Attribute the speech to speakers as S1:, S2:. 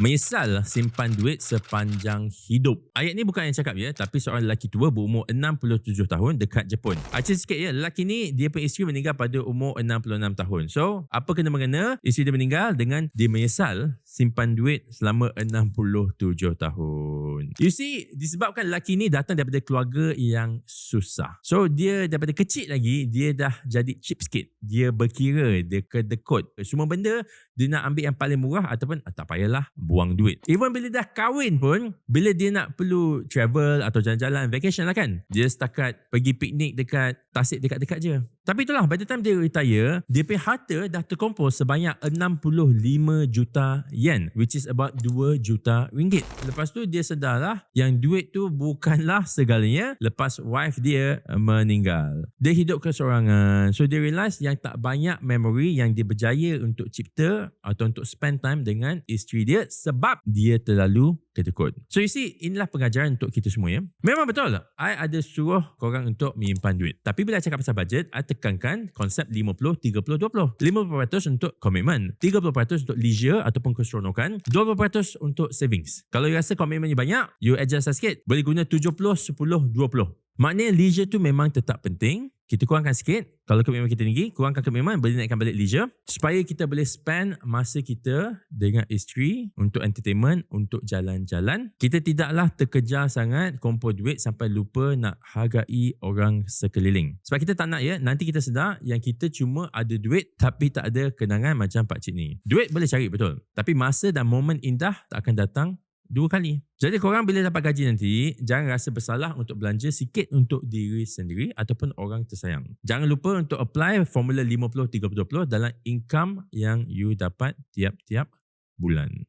S1: Menyesal simpan duit sepanjang hidup. Ayat ni bukan yang cakap ya, tapi seorang lelaki tua berumur 67 tahun dekat Jepun. Aceh sikit ya, lelaki ni dia pun isteri meninggal pada umur 66 tahun. So, apa kena mengena? Isteri dia meninggal dengan dia menyesal simpan duit selama 67 tahun. You see, disebabkan lelaki ni datang daripada keluarga yang susah. So, dia daripada kecil lagi, dia dah jadi cheap sikit. Dia berkira, dia kedekut. Semua benda, dia nak ambil yang paling murah ataupun ah, tak payahlah buang duit. Even bila dah kahwin pun, bila dia nak perlu travel atau jalan-jalan, vacation lah kan. Dia setakat pergi piknik dekat Tasik dekat-dekat je. Tapi itulah, by the time dia retire, dia punya harta dah terkumpul sebanyak 65 juta yen, which is about 2 juta ringgit. Lepas tu dia sedarlah yang duit tu bukanlah segalanya lepas wife dia meninggal. Dia hidup keseorangan. So dia realise yang tak banyak memory yang dia berjaya untuk cipta atau untuk spend time dengan isteri dia sebab dia terlalu ketekut. So you see, inilah pengajaran untuk kita semua ya. Memang betul, I ada suruh korang untuk menyimpan duit. Tapi bila cakap pasal budget, I tekankan konsep 50-30-20. 50% untuk komitmen, 30% untuk leisure ataupun keseronokan, 20% untuk savings. Kalau you rasa komitmennya banyak, you adjust sikit. Boleh guna 70-10-20. Maknanya leisure tu memang tetap penting. Kita kurangkan sikit. Kalau komitmen kita tinggi, kurangkan komitmen, boleh naikkan balik leisure. Supaya kita boleh spend masa kita dengan isteri untuk entertainment, untuk jalan-jalan. Kita tidaklah terkejar sangat kumpul duit sampai lupa nak hargai orang sekeliling. Sebab kita tak nak ya, nanti kita sedar yang kita cuma ada duit tapi tak ada kenangan macam Pak Cik ni. Duit boleh cari betul. Tapi masa dan momen indah tak akan datang dua kali. Jadi korang bila dapat gaji nanti, jangan rasa bersalah untuk belanja sikit untuk diri sendiri ataupun orang tersayang. Jangan lupa untuk apply formula 50-30-20 dalam income yang you dapat tiap-tiap bulan.